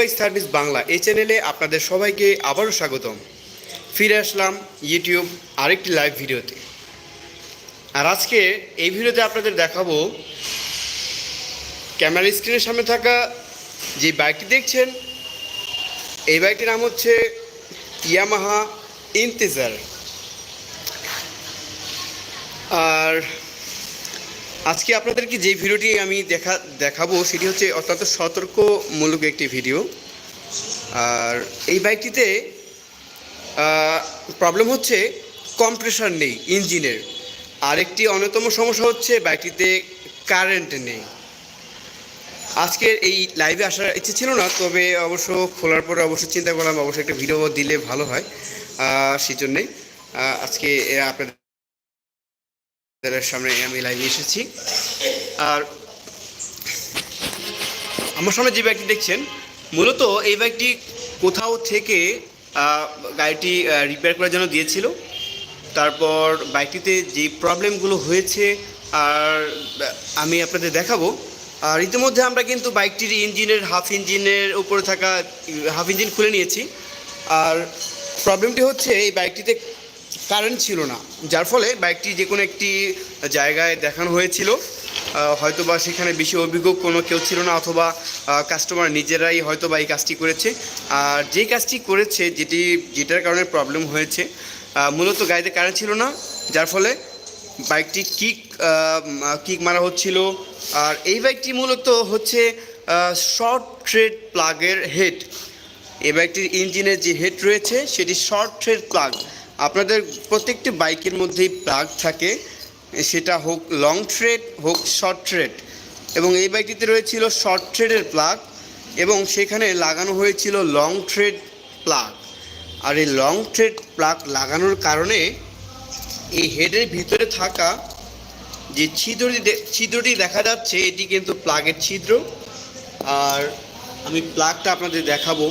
Bike service Bangla এই চ্যানেলে আপনাদের সবাইকে আবারও স্বাগতম। ফিরে আসলাম ইউটিউব আরেকটি লাইভ ভিডিওতে। আর আজকে এই ভিডিওতে আপনাদের দেখাবো ক্যামেরা স্ক্রিনের সামনে থাকা যে বাইকটি দেখছেন, এই বাইকটির নাম হচ্ছে ইয়ামাহা ইন্তেজার। আর আজকে আপনাদেরকে যে ভিডিওটি আমি দেখা, দেখাবো সেটি হচ্ছে অত্যন্ত সতর্কমূলক একটি ভিডিও। আর এই বাইকটিতে প্রবলেম হচ্ছে কম্প্রেসার নেই, ইঞ্জিনের। আরেকটি অন্যতম সমস্যা হচ্ছে বাইকটিতে কারেন্ট নেই। আজকের এই লাইভে আসার ইচ্ছে ছিল না, তবে অবশ্য খোলার পরে অবশ্য চিন্তা করলাম অবশ্যই একটা ভিডিও দিলে ভালো হয় সেই জন্যে আজকে আপনাদের আপনাদের সামনে আমি লাইভে এসেছি। আর আমার সামনে যে বাইকটি দেখছেন, মূলত এই বাইকটি কোথাও থেকে গাড়িটি রিপেয়ার করার জন্য দিয়েছিল। তারপর বাইকটিতে যে প্রবলেমগুলো হয়েছে, আর আমি আপনাদের দেখাবো। আর ইতিমধ্যে আমরা কিন্তু বাইকটির ইঞ্জিনের হাফ ইঞ্জিনের উপরে থাকা হাফ ইঞ্জিন খুলে নিয়েছি। আর প্রবলেমটি হচ্ছে, এই বাইকটিতে কারেন্ট ছিল না। যার ফলে বাইকটি যে কোনো একটি জায়গায় দেখানো হয়েছিল। হয়তো বা সেখানে বেশি অভিজ্ঞ কোনো কেউ ছিল না অথবা কাস্টমার নিজেরাই হয়তো বা এই কাজটি করেছে। আর যে কাজটি করেছে, যেটি, যেটার কারণে প্রবলেম হয়েছে মূলত গাড়িতে কারেন্ট ছিল না, যার ফলে বাইকটি কিক কিক মারা হচ্ছিল। আর এই বাইকটি মূলত হচ্ছে শর্ট ট্রেড প্লাগের হেড এই বাইকটির ইঞ্জিনের যে হেড রয়েছে, সেটি শর্ট ট্রেড প্লাগ আপনাদের প্রত্যেকটি বাইকের মধ্যেই প্লাগ থাকে। সেটা হোক লং ট্রেড হোক শর্ট ট্রেড এবং এই বাইকটিতে রয়েছিল শর্ট ট্রেডের প্লাগ এবং সেখানে লাগানো হয়েছিল লং ট্রেড প্লাগ আর এই লং ট্রেড প্লাগ লাগানোর কারণে এই হেডের ভিতরে থাকা যে ছিদ্রটি ছিদ্রটি দেখা যাচ্ছে, এটি কিন্তু প্লাগের ছিদ্র। আর আমি প্লাগটা আপনাদের দেখাবো।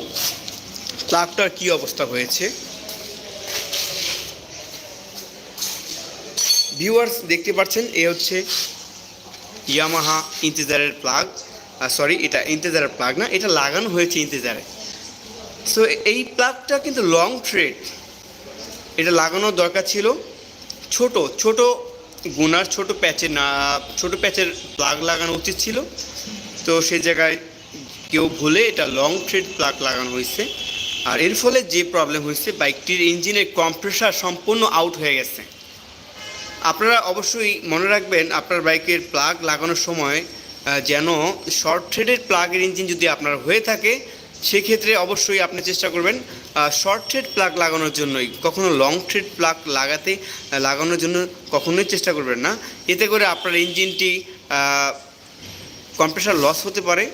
প্লাগটার কি অবস্থা হয়েছে? ভিউয়ার্স দেখতে পাচ্ছেন, এ হচ্ছে ইয়ামাহা ইন্তেজারের প্লাগ সরি এটা ইন্তেজারের প্লাগ না, এটা লাগানো হয়েছে ইন্তেজারে সো এই প্লাগটা কিন্তু লং ট্রেড এটা লাগানোর দরকার ছিল ছোট ছোট গুনার, ছোট প্যাচে না, ছোট প্যাচের প্লাগ লাগানো উচিত ছিল। তো সেই জায়গায় কেউ ভুলে এটা লং ট্রেড প্লাগ লাগানো হয়েছে। আর এর ফলে যে প্রবলেম হয়েছে, বাইকটির ইঞ্জিনের কম্প্রেসার সম্পূর্ণ আউট হয়ে গেছে। আপনারা অবশ্যই মনে রাখবেন, আপনার বাইকের প্লাগ লাগানোর সময় যেন শর্ট থ্রেডের প্লাগের ইঞ্জিন যদি আপনার হয়ে থাকে, সেক্ষেত্রে অবশ্যই আপনি চেষ্টা করবেন শর্ট থ্রেড প্লাগ লাগানোর জন্যই। কখনো লং থ্রেড প্লাগ লাগাতে লাগানোর জন্য কখনোই চেষ্টা করবেন না। এতে করে আপনার ইঞ্জিনটি কম্প্রেসার লস হতে পারে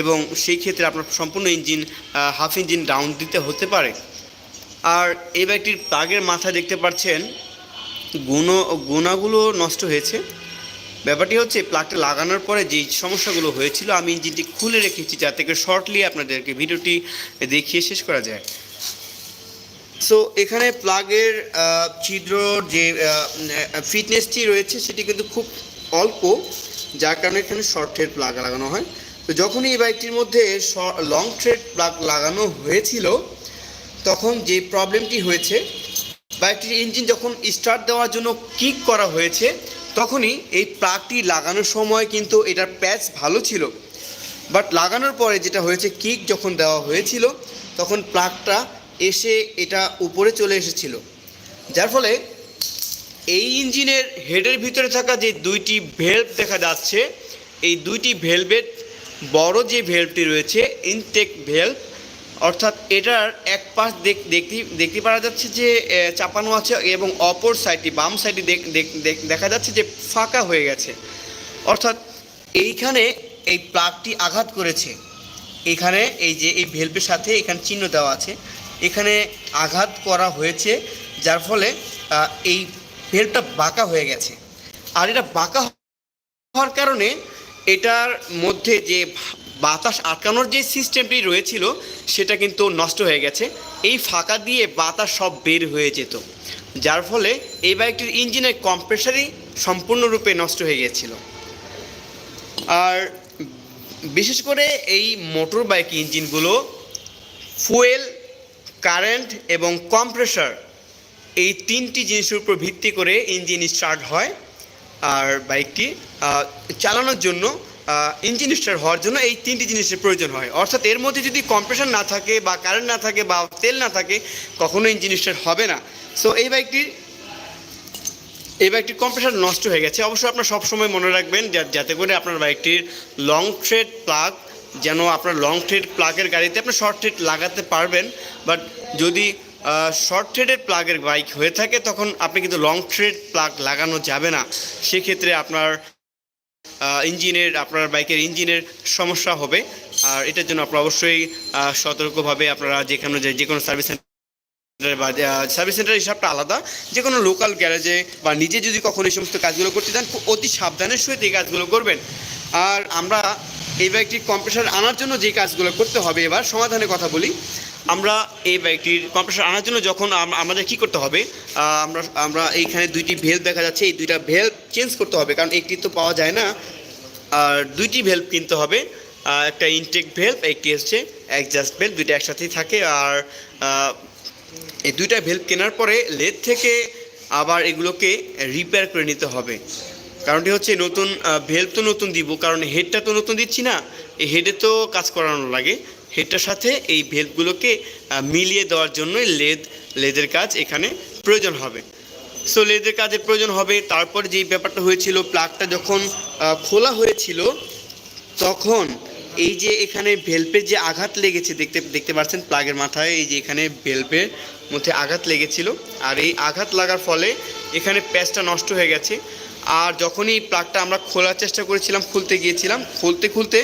এবং সেই ক্ষেত্রে আপনার সম্পূর্ণ ইঞ্জিন হাফ ইঞ্জিন ডাউন দিতে হতে পারে। আর এই বাইকটির প্লাগের মাথা দেখতে পাচ্ছেন গুণ, গুণাগুলো নষ্ট হয়েছে। ব্যাপারটি হচ্ছে প্লাগটা লাগানোর পরে যেই সমস্যাগুলো হয়েছিল, আমি ইঞ্জিনটি খুলে রেখেছি যাতে করে শর্টলি আপনাদেরকে ভিডিওটি দেখিয়ে শেষ করা যায়। সো এখানে প্লাগের ছিদ্র যে ফিটনেসটি রয়েছে, সেটি কিন্তু খুব অল্প, যার কারণে এখানে শর্ট থ্রেড প্লাগ লাগানো হয়। তো যখনই এই বাইকটির মধ্যে লং থ্রেড প্লাগ লাগানো হয়েছিল, তখন যে প্রবলেমটি হয়েছে বাইকটির ইঞ্জিন যখন স্টার্ট দেওয়ার জন্য কিক করা হয়েছে, তখনই এই প্লাগটি লাগানোর সময় কিন্তু এটার প্যাচ ভালো ছিল। বাট লাগানোর পরে যেটা হয়েছে কিক যখন দেওয়া হয়েছিল, তখন প্লাগটা এসে এটা উপরে চলে এসেছিল। যার ফলে এই ইঞ্জিনের হেডের ভিতরে থাকা যে দুইটি ভেলভ দেখা যাচ্ছে, এই দুইটি ভেলভের বড় যে ভেলভটি রয়েছে ইনটেক ভেলভ অর্থাৎ এটার এক পাশ দেখ দেখতে দেখতে পারা যাচ্ছে যে চাপানো আছে এবং অপর সাইডটি, বাম সাইডটি দেখ- যাচ্ছে যে ফাঁকা হয়ে গেছে। অর্থাৎ এইখানে এই প্লাগটি আঘাত করেছে। এখানে এই যে, এই ভেলভের সাথে এখানে চিহ্ন দেওয়া আছে। এখানে আঘাত করা হয়েছে, যার ফলে এই ভেলভটা বাঁকা হয়ে গেছে। আর এটা বাঁকা হওয়ার কারণে এটার মধ্যে যে বাতাস আটকানোর যে সিস্টেমটি রয়েছিল, সেটা কিন্তু নষ্ট হয়ে গেছে। এই ফাঁকা দিয়ে বাতাস সব বের হয়ে যেত। যার ফলে এই বাইকটির ইঞ্জিনের কম্প্রেসারই সম্পূর্ণরূপে নষ্ট হয়ে গিয়েছিল আর বিশেষ করে এই মোটর বাইক ইঞ্জিনগুলো ফুয়েল কারেন্ট এবং কম্প্রেসার এই তিনটি জিনিসের উপর ভিত্তি করে ইঞ্জিন স্টার্ট হয়। আর বাইকটি চালানোর জন্য ইঞ্জিন স্টার্ট হওয়ার জন্য এই তিনটি জিনিসের প্রয়োজন হয়। অর্থাৎ এর মধ্যে যদি কম্প্রেসার না থাকে বা কারেন্ট না থাকে বা তেল না থাকে, কখনো ইঞ্জিন হবে না। সো এই বাইকটির এই বাইকটির কম্প্রেসার নষ্ট হয়ে গেছে। অবশ্যই আপনার সবসময় মনে রাখবেন যাতে করে আপনার বাইকটির লং ট্রেড প্লাগ যেন আপনার লং ট্রেড প্লাগের গাড়িতে আপনি শর্ট ট্রেড লাগাতে পারবেন। বাট যদি শর্ট ট্রেডের প্লাগের বাইক হয়ে থাকে, তখন আপনি কিন্তু লং ট্রেড প্লাগ লাগানো যাবে না। সেক্ষেত্রে আপনার ইঞ্জিনের, আপনার বাইকের ইঞ্জিনের সমস্যা হবে। আর এটার জন্য আপনারা অবশ্যই সতর্কভাবে আপনারা যেখানে যে কোনো সার্ভিস সেন্টারে বা সার্ভিস সেন্টারের হিসাবটা আলাদা। যে কোনো লোকাল গ্যারেজে বা নিজে যদি কখনো এই সমস্ত কাজগুলো করতে চান অতি সাবধানের সহিত এই কাজগুলো করবেন। আর আমরা এই বাইকটির কম্প্রেসার আনার জন্য যে কাজগুলো করতে হবে, এবার সমাধানের কথা বলি। আমরা এই বাইকটির কম্প্রেসার আনার জন্য যখন আমাদের কি করতে হবে আমরা আমরা এইখানে দুইটি ভেল দেখা যাচ্ছে, এই দুইটা ভেল চেঞ্জ করতে হবে, কারণ একটি তো পাওয়া যায় না, আর দুইটি ভেল্ভ কিনতে হবে একটা ইনটেক ভেল্ভ একটি হচ্ছে অ্যাডজাস্ট ভেল্ভ দুইটা একসাথেই থাকে, আর এই দুইটা ভেল্ভ কেনার পরে লেদ থেকে আবার এগুলোকে রিপেয়ার করে নিতে হবে। কারণটি হচ্ছে নতুন ভেল্ভ তো নতুন দিব, কারণ হেডটা তো নতুন দিচ্ছি না, এই হেডে তো কাজ করানো লাগে হেডটার সাথে এই ভেল্ভগুলোকে মিলিয়ে দেওয়ার জন্যই লেদ, লেদের কাজ এখানে প্রয়োজন হবে। সো লেদের কাজের প্রয়োজন হবে, তারপর যেই ব্যাপারটা হয়েছিল, প্লাগটা যখন খোলা হয়েছিল, তখন এই যে এখানে ভেলপের যে আঘাত লেগেছে, দেখতে দেখতে পাচ্ছেন প্লাগের মাথায়, এই যে এখানে ভেলপের মধ্যে আঘাত লেগেছিল। আর এই আঘাত লাগার ফলে এখানে প্যাচটা নষ্ট হয়ে গেছে। আর যখনই প্লাগটা আমরা খোলার চেষ্টা করেছিলাম, খুলতে গিয়েছিলাম, খুলতে খুলতে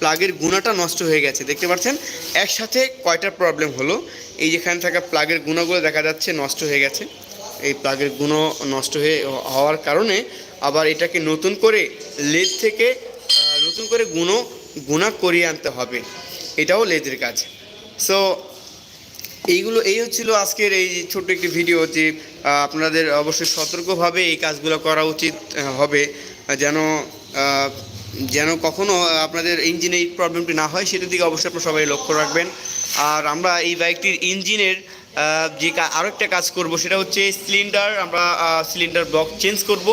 প্লাগের গুণাটা নষ্ট হয়ে গেছে। দেখতে পাচ্ছেন, একসাথে কয়টা প্রবলেম হলো? এই যেখানে থাকা প্লাগের গুণাগুলো দেখা যাচ্ছে নষ্ট হয়ে গেছে। এই প্লাগের গুণ নষ্ট হয়ে হওয়ার কারণে আবার এটাকে নতুন করে লেদ থেকে নতুন করে গুণ গুণা করিয়ে আনতে হবে। এটাও লেদের কাজ। সো এইগুলো, এই হচ্ছিল আজকের এই ছোট্ট একটি ভিডিও যে আপনাদের অবশ্যই সতর্কভাবে এই কাজগুলো করা উচিত হবে। যেন যেন কখনো আপনাদের ইঞ্জিনে এই প্রবলেমটি না হয়, সেটার দিকে অবশ্যই আপনারা সবাই লক্ষ্য রাখবেন। আর আমরা এই বাইকটির ইঞ্জিনের যে আরও একটা কাজ করব, সেটা হচ্ছে সিলিন্ডার আমরা সিলিন্ডার ব্লক চেঞ্জ করব।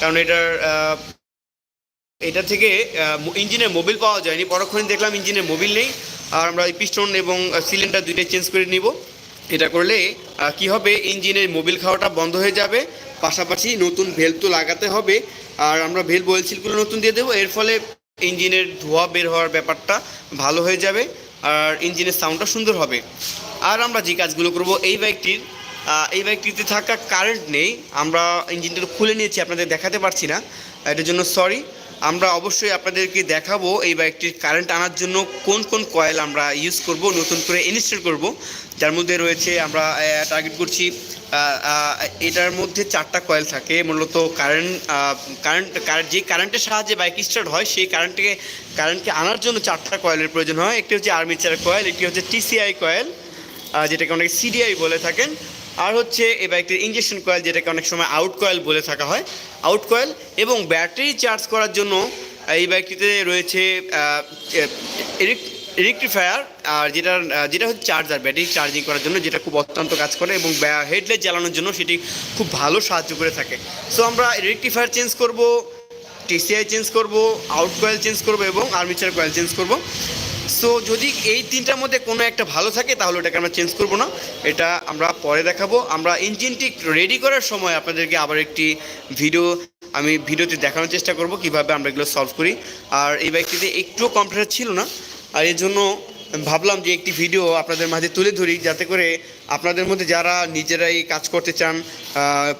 কারণ এটার এটা থেকে ইঞ্জিনের মোবিল পাওয়া যায়নি। পরক্ষণে দেখলাম ইঞ্জিনের মোবিল নেই। আর আমরা এই পিস্টন এবং সিলিন্ডার দুইটাই চেঞ্জ করে নিব। এটা করলে কি হবে? ইঞ্জিনের মোবিল খাওয়াটা বন্ধ হয়ে যাবে। পাশাপাশি নতুন ভেল তো লাগাতে হবে। আর আমরা ভেল বয়েল সিলগুলো নতুন দিয়ে দেবো। এর ফলে ইঞ্জিনের ধোঁয়া বের হওয়ার ব্যাপারটা ভালো হয়ে যাবে আর ইঞ্জিনের সাউন্ডটা সুন্দর হবে। আর আমরা যে কাজগুলো করব, এই বাইকটির এই বাইকটিতে থাকা কারেন্ট নেই। আমরা ইঞ্জিনটা খুলে নিয়েছি, আপনাদের দেখাতে পারছি না। এটার জন্য সরি। আমরা অবশ্যই আপনাদেরকে দেখাবো এই বাইকটির কারেন্ট আনার জন্য কোন কোন কয়েল আমরা ইউজ করব, নতুন করে ইনস্টল করব। যার মধ্যে রয়েছে আমরা টার্গেট করছি এটার মধ্যে চারটা কয়েল থাকে। মূলত কারেন্ট কারেন্ট যে কারেন্টের সাহায্যে বাইক স্টার্ট হয়, সেই কারেন্টকে কারেন্টকে আনার জন্য চারটা কয়েলের প্রয়োজন হয়। একটি হচ্ছে আর্মিচার কয়েল একটি হচ্ছে টিসিআই কয়েল যেটাকে অনেক সিডিআই বলে থাকেন। আর হচ্ছে এই বাইকটির ইঞ্জেকশন কয়েল যেটাকে অনেক সময় আউট কয়েল বলে থাকা হয়। আউট কয়েল এবং ব্যাটারি চার্জ করার জন্য এই বাইকটিতে রয়েছে ইলেকট্রিফায়ার আর যেটা যেটা হচ্ছে চার্জার ব্যাটারি চার্জিং করার জন্য যেটা খুব অত্যন্ত কাজ করে এবং হেডলাইট জ্বালানোর জন্য সেটি খুব ভালো সাহায্য করে থাকে। সো আমরা ইলেকট্রিফায়ার চেঞ্জ করব টিসিআই চেঞ্জ করব আউট কয়েল চেঞ্জ করব এবং আর্মিচার কয়েল চেঞ্জ করব। সো যদি এই তিনটার মধ্যে কোনো একটা ভালো থাকে, তাহলে ওটাকে আমরা চেঞ্জ করব না। এটা আমরা পরে দেখাবো। আমরা ইঞ্জিনটি রেডি করার সময় আপনাদেরকে আবার একটি ভিডিও আমি ভিডিওতে দেখানোর চেষ্টা করব কীভাবে আমরা এগুলো সলভ করি। আর এই বাইকটিতে একটুও কম্পিউটার ছিল না। আর এর জন্য ভাবলাম যে একটি ভিডিও আপনাদের মাঝে তুলে ধরি, যাতে করে আপনাদের মধ্যে যারা নিজেরাই কাজ করতে চান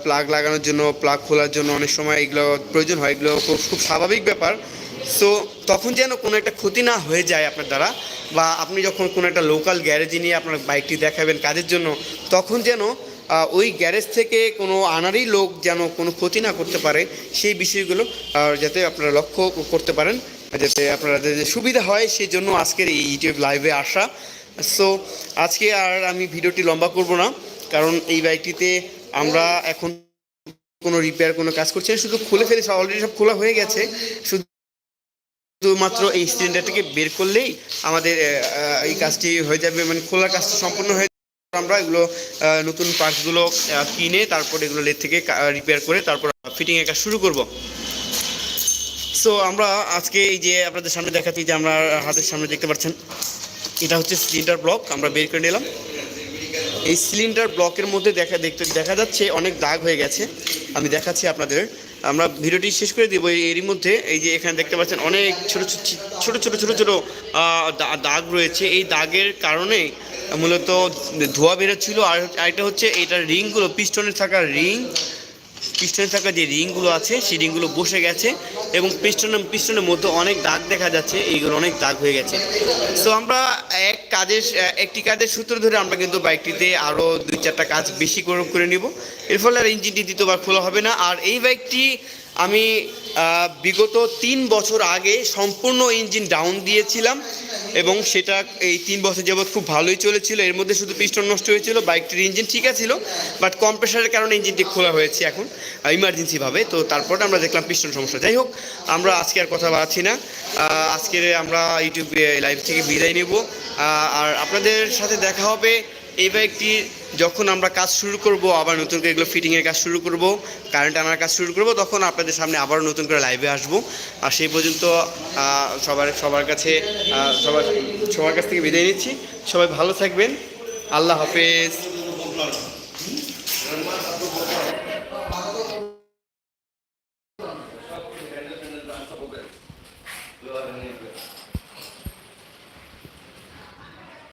প্লাগ লাগানোর জন্য প্লাগ খোলার জন্য অনেক সময় এগুলো প্রয়োজন হয়, এগুলো খুব খুব স্বাভাবিক ব্যাপার। সো তখন যেন কোনো একটা ক্ষতি না হয়ে যায় আপনার দ্বারা, বা আপনি যখন কোনো একটা লোকাল গ্যারেজে নিয়ে আপনার বাইকটি দেখাবেন কাজের জন্য, তখন যেন ওই গ্যারেজ থেকে কোনো আনারই লোক যেন কোনো ক্ষতি না করতে পারে, সেই বিষয়গুলো যাতে আপনারা লক্ষ্য করতে পারেন। যাতে আপনাদের যে সুবিধা হয় সেই জন্য আজকের এই ইউটিউব লাইভে আসা। সো আজকে আর আমি ভিডিওটি লম্বা করব না, কারণ এই বাইকটিতে আমরা এখন কোনো রিপেয়ার কোনো কাজ করছি শুধু খুলে ফেলেছি অলরেডি সব খোলা হয়ে গেছে। শুধু শুধুমাত্র এই সিলিন্ডারটাকে বের করলেই আমাদের এই কাজটি হয়ে যাবে মানে খোলার কাজটি সম্পূর্ণ হয়ে। আমরা এগুলো নতুন পার্টসগুলো কিনে তারপর এগুলো লেট থেকে রিপেয়ার করে তারপর ফিটিংয়ের কাজ শুরু করব। সো আমরা আজকে এই যে আপনাদের সামনে দেখাচ্ছি যে আমরা হাতের সামনে দেখতে পাচ্ছেন, এটা হচ্ছে সিলিন্ডার ব্লক আমরা বের করে নিলাম। এই সিলিন্ডার ব্লকের মধ্যে দেখা দেখতে, দেখা যাচ্ছে অনেক দাগ হয়ে গেছে। আমি দেখাচ্ছি আপনাদের। আমরা ভিডিওটি শেষ করে দিব এরই মধ্যে এই যে এখানে দেখতে পাচ্ছেন অনেক ছোট ছোট ছোট ছোট ছোট দাগ রয়েছে। এই দাগের কারণে মূলত ধোয়া বেরোচ্ছিল। আর আরেকটা হচ্ছে এটার রিংগুলো পিস্টনে থাকা রিং পিস্টনে থাকা যে রিংগুলো আছে, সেই রিংগুলো বসে গেছে এবং পিস্টনের পিস্টনের মধ্যে অনেক দাগ দেখা যাচ্ছে, এইগুলো অনেক দাগ হয়ে গেছে। সো আমরা এক কাজের, একটি কাজের সূত্র ধরে আমরা কিন্তু বাইকটিতে আরও দুই চারটা কাজ বেশি করে নিব। এর ফলে আর ইঞ্জিনটি দ্বিতীয়বার খোলা হবে না। আর এই বাইকটি আমি বিগত তিন বছর আগে সম্পূর্ণ ইঞ্জিন ডাউন দিয়েছিলাম এবং সেটা এই তিন বছর যাবৎ খুব ভালোই চলেছিল। এর মধ্যে শুধু পিস্টন নষ্ট হয়েছিল বাইকটির ইঞ্জিন ঠিক আছিল বাট কম্প্রেসারের কারণে ইঞ্জিনটি খোলা হয়েছে এখন ইমার্জেন্সিভাবে তো তারপরে আমরা দেখলাম পিস্টন সমস্যা। যাই হোক, আমরা আজকে আর কথা বাড়াচ্ছি না। আজকের আমরা ইউটিউব লাইভ থেকে বিদায় নেব। আর আপনাদের সাথে দেখা হবে এই বাইকটি যখন আমরা কাজ শুরু করব, আবার নতুন করে এগুলো ফিটিংয়ের কাজ শুরু করব কারেন্ট আনার কাজ শুরু করব, তখন আপনাদের সামনে আবার নতুন করে লাইভে আসব। আর সেই পর্যন্ত সবার সবার কাছে সবার সবার কাছ থেকে বিদায় নিচ্ছি। সবাই ভালো থাকবেন। আল্লাহ হাফেজ।